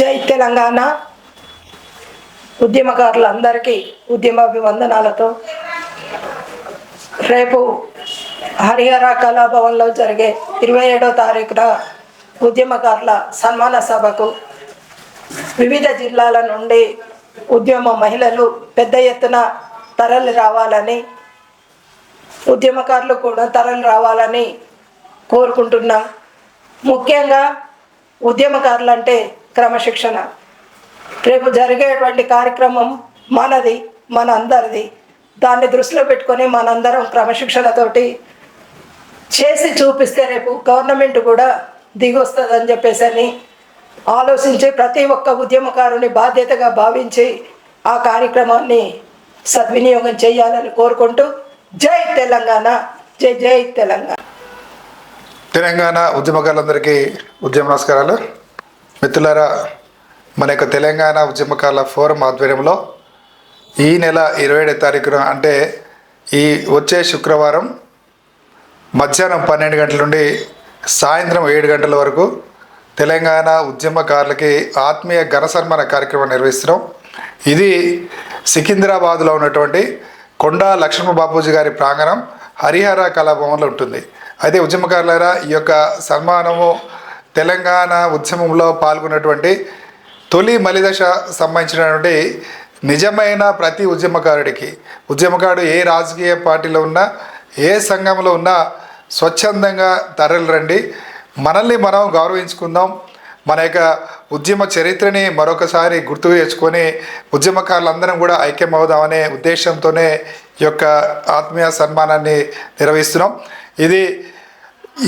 జై తెలంగాణ. ఉద్యమకారులందరికీ ఉద్యమాభివందనాలతో రేపు హరిహర కళాభవన్లో జరిగే ఇరవై ఏడో తారీఖున ఉద్యమకారుల సన్మాన సభకు వివిధ జిల్లాల నుండి ఉద్యమ మహిళలు పెద్ద ఎత్తున తరలి రావాలని ఉద్యమకారులు కూడా తరలి రావాలని కోరుకుంటున్నాం. ముఖ్యంగా ఉద్యమకారులు అంటే క్రమశిక్షణ. రేపు జరిగేటువంటి కార్యక్రమం మనది మన అందరిది దాన్ని దృష్టిలో పెట్టుకొని మనందరం క్రమశిక్షణతోటి చేసి చూపిస్తే రేపు గవర్నమెంట్ కూడా దిగొస్తుందని చెప్పేసి అని ఆలోచించి ప్రతి ఒక్క ఉద్యమకారుని బాధ్యతగా భావించి ఆ కార్యక్రమాన్ని సద్వినియోగం చేయాలని కోరుకుంటూ జై తెలంగాణ జై జై తెలంగాణ. తెలంగాణ ఉద్యమకారులందరికీ ఉద్యమ నమస్కారాలు. మిత్రులారా మన యొక్క తెలంగాణ ఉద్యమకారుల ఫోరం ఆధ్వర్యంలో ఈ నెల ఇరవై ఏడో తారీఖున అంటే ఈ వచ్చే శుక్రవారం మధ్యాహ్నం పన్నెండు గంటల నుండి సాయంత్రం ఏడు గంటల వరకు తెలంగాణ ఉద్యమకారులకి ఆత్మీయ ఘన సన్మాన కార్యక్రమం నిర్వహిస్తున్నాం. ఇది సికింద్రాబాద్లో ఉన్నటువంటి కొండా లక్ష్మణ బాపూజీ గారి ప్రాంగణం హరిహర కళాభవన్లో ఉంటుంది. అయితే ఉద్యమకారులారా ఈ యొక్క సన్మానము తెలంగాణ ఉద్యమంలో పాల్గొన్నటువంటి తొలి మలిదశ సంబంధించినటువంటి నిజమైన ప్రతి ఉద్యమకారుడికి ఉద్యమకారుడు ఏ రాజకీయ పార్టీలో ఉన్నా ఏ సంఘంలో ఉన్నా స్వచ్ఛందంగా తరలిరండి. మనల్ని మనం గౌరవించుకుందాం. మన యొక్క ఉద్యమ చరిత్రని మరొకసారి గుర్తు తెచ్చుకొని ఉద్యమకారులందరం కూడా ఐక్యమవుదామనే ఉద్దేశంతోనే ఈ యొక్క ఆత్మీయ సన్మానాన్ని నిర్వహిస్తున్నాం. ఇది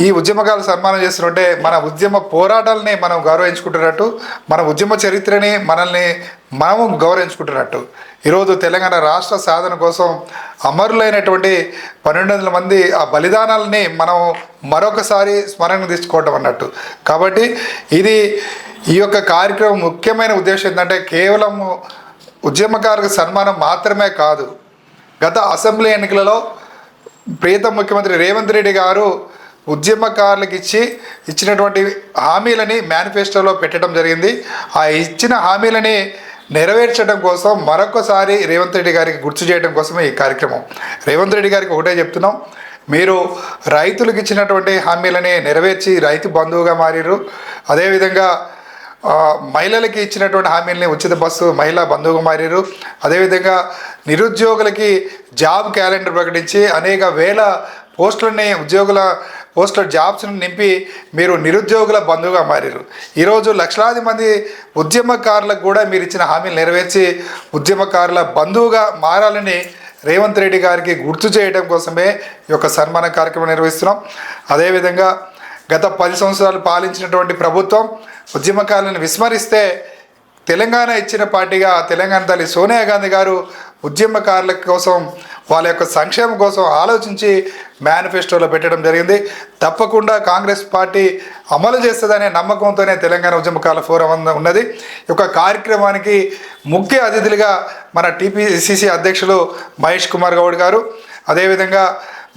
ఈ ఉద్యమకాలు సన్మానం చేస్తుంటే మన ఉద్యమ పోరాటాలని మనం గౌరవించుకుంటున్నట్టు మన ఉద్యమ చరిత్రని మనల్ని మనము గౌరవించుకుంటున్నట్టు. ఈరోజు తెలంగాణ రాష్ట్ర సాధన కోసం అమరులైనటువంటి పన్నెండు వందల మంది ఆ బలిదానాలని మనం మరొకసారి స్మరణ తీసుకోవటం అన్నట్టు. కాబట్టి ఇది ఈ యొక్క కార్యక్రమం ముఖ్యమైన ఉద్దేశం ఏంటంటే కేవలం ఉద్యమకారులకు సన్మానం మాత్రమే కాదు. గత అసెంబ్లీ ఎన్నికలలో ప్రీతం ముఖ్యమంత్రి రేవంత్ రెడ్డి గారు ఉద్యమకారులకు ఇచ్చి ఇచ్చినటువంటి హామీలని మేనిఫెస్టోలో పెట్టడం జరిగింది. ఆ ఇచ్చిన హామీలని నెరవేర్చడం కోసం మరొకసారి రేవంత్ రెడ్డి గారికి గుర్తు చేయడం కోసమే ఈ కార్యక్రమం. రేవంత్ రెడ్డి గారికి ఒకటే చెప్తున్నాం. మీరు రైతులకు ఇచ్చినటువంటి హామీలని నెరవేర్చి రైతు బంధువుగా మారిరు అదేవిధంగా మహిళలకి ఇచ్చినటువంటి హామీలని ఉచిత బస్సు మహిళా బంధువుగా మారారు అదేవిధంగా నిరుద్యోగులకి జాబ్ క్యాలెండర్ ప్రకటించి అనేక వేల పోస్టులని ఉద్యోగుల పోస్టుల జాబ్స్ను నింపి మీరు నిరుద్యోగుల బంధువుగా మారారు. ఈరోజు లక్షలాది మంది ఉద్యమకారులకు కూడా మీరు ఇచ్చిన హామీలు నెరవేర్చి ఉద్యమకారుల బంధువుగా మారాలని రేవంత్ రెడ్డి గారికి గుర్తు చేయడం కోసమే ఈ యొక్క సన్మాన కార్యక్రమం నిర్వహిస్తున్నాం. అదేవిధంగా గత పది సంవత్సరాలు పాలించినటువంటి ప్రభుత్వం ఉద్యమకారులను విస్మరిస్తే తెలంగాణ ఇచ్చిన పార్టీగా తెలంగాణ తల్లి సోనియా గాంధీ గారు ఉద్యమకారుల కోసం వాళ్ళ యొక్క సంక్షేమం కోసం ఆలోచించి మేనిఫెస్టోలో పెట్టడం జరిగింది. తప్పకుండా కాంగ్రెస్ పార్టీ అమలు చేస్తుందనే నమ్మకంతోనే తెలంగాణ ఉద్యమకాల ఫోరం ఉన్నది. ఈ యొక్క కార్యక్రమానికి ముఖ్య అతిథులుగా మన టీపీసీసీ అధ్యక్షులు మహేష్ కుమార్ గౌడ్ గారు అదేవిధంగా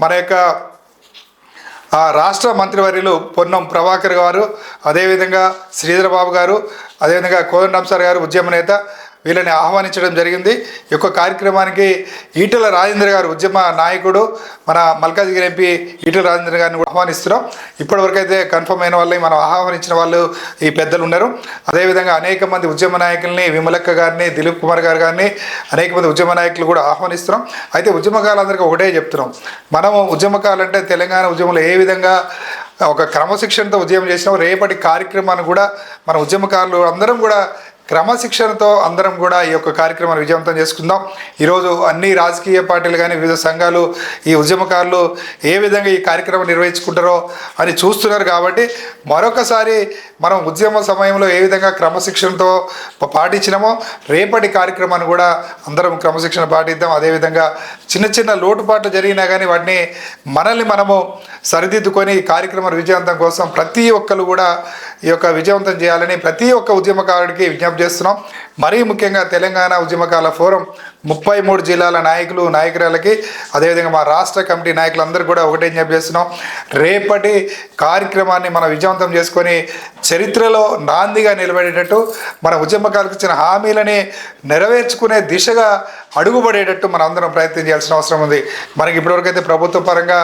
మన యొక్క ఆ రాష్ట్ర మంత్రివర్యులు పొన్నం ప్రభాకర్ గారు అదేవిధంగా శ్రీధర్ బాబు గారు అదేవిధంగా కోదండం సార్ గారు ఉద్యమ నేత వీళ్ళని ఆహ్వానించడం జరిగింది. ఈ యొక్క కార్యక్రమానికి ఈటల రాజేంద్ర గారు ఉద్యమ నాయకుడు మన మల్కాజ్గిరి ఎంపీ ఈటల రాజేంద్ర గారిని కూడా ఆహ్వానిస్తున్నాం. ఇప్పటివరకు అయితే కన్ఫర్మ్ అయిన వాళ్ళని మనం ఆహ్వానించిన వాళ్ళు ఈ పెద్దలు ఉన్నారు అదేవిధంగా అనేక మంది ఉద్యమ నాయకుల్ని విమలక్క గారిని దిలీప్ కుమార్ గారు గారిని అనేక మంది ఉద్యమ నాయకులు కూడా ఆహ్వానిస్తున్నాం. అయితే ఉద్యమకాలందరికీ ఒకటే చెప్తున్నాం. మనము ఉద్యమకాలంటే తెలంగాణ ఉద్యమంలో ఏ విధంగా ఒక క్రమశిక్షణతో ఉద్యమం చేసినాం రేపటి కార్యక్రమాన్ని కూడా మన ఉద్యమకారులు అందరం కూడా క్రమశిక్షణతో అందరం కూడా ఈ యొక్క కార్యక్రమాన్ని విజయవంతం చేసుకుందాం. ఈరోజు అన్ని రాజకీయ పార్టీలు కానీ వివిధ సంఘాలు ఈ ఉద్యమకారులు ఏ విధంగా ఈ కార్యక్రమం నిర్వహించుకుంటారో అని చూస్తున్నారు కాబట్టి మరొకసారి మనం ఉద్యమ సమయంలో ఏ విధంగా క్రమశిక్షణతో పాటించినామో రేపటి కార్యక్రమాన్ని కూడా అందరం క్రమశిక్షణ పాటిద్దాం. అదేవిధంగా చిన్న చిన్న లోటుపాట్లు జరిగినా కానీ వాటిని మనల్ని మనము సరిదిద్దుకొని ఈ కార్యక్రమం విజయవంతం కోసం ప్రతి ఒక్కరు కూడా ఈ యొక్క విజయవంతం చేయాలని ప్రతి ఒక్క ఉద్యమకారుడికి విజ్ఞప్తి విజ్ఞప్తి చేస్తున్నాం. మరీ ముఖ్యంగా తెలంగాణ ఉద్యమకాల ఫోరం ముప్పై మూడు జిల్లాల నాయకులు నాయకురాలకి అదేవిధంగా మా రాష్ట్ర కమిటీ నాయకులందరూ కూడా ఒకటే విజ్ఞప్తి చేస్తున్నాం. రేపటి కార్యక్రమాన్ని మనం విజయవంతం చేసుకొని చరిత్రలో నాందిగా నిలబడేటట్టు మన ఉద్యమకాలకు ఇచ్చిన హామీలని నెరవేర్చుకునే దిశగా అడుగుపడేటట్టు మనం అందరం ప్రయత్నం చేయాల్సిన అవసరం ఉంది. మనకి ఇప్పటివరకైతే ప్రభుత్వ పరంగా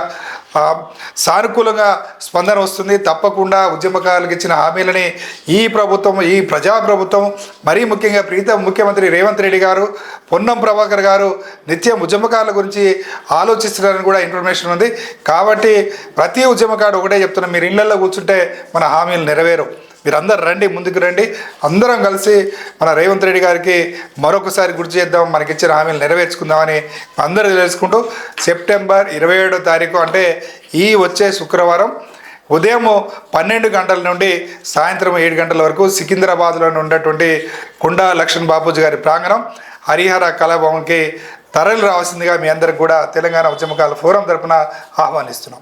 సానుకూలంగా స్పందన వస్తుంది. తప్పకుండా ఉద్యమకారులకు ఇచ్చిన హామీలని ఈ ప్రభుత్వం ఈ ప్రజా ప్రభుత్వం మరీ ముఖ్యంగా ప్రీతం ముఖ్యమంత్రి రేవంత్ రెడ్డి గారు పొన్నం ప్రభాకర్ గారు నిత్యం ఉద్యమకారుల గురించి ఆలోచిస్తున్నారని కూడా ఇన్ఫర్మేషన్ ఉంది. కాబట్టి ప్రతి ఉద్యమకారుడు ఒకటే చెప్తున్నాం మీరు ఇళ్ళలో కూర్చుంటే మన హామీలు నెరవేరు మీరందరూ రండి ముందుకు రండి. అందరం కలిసి మన రేవంత్ రెడ్డి గారికి మరొకసారి గుర్తు చేద్దాం మనకి ఇచ్చిన హామీలు నెరవేర్చుకుందామని అందరూ తెలుసుకుంటూ సెప్టెంబర్ ఇరవై ఏడో తారీఖు అంటే ఈ వచ్చే శుక్రవారం ఉదయం పన్నెండు గంటల నుండి సాయంత్రం ఏడు గంటల వరకు సికింద్రాబాద్లో ఉన్నటువంటి కుండా లక్ష్మణ్ బాపూజీ గారి ప్రాంగణం హరిహర కళాభవన్కి తరలి రావాల్సిందిగా మీ అందరికి కూడా తెలంగాణ ఉద్యమకాల ఫోరం తరపున ఆహ్వానిస్తున్నాం.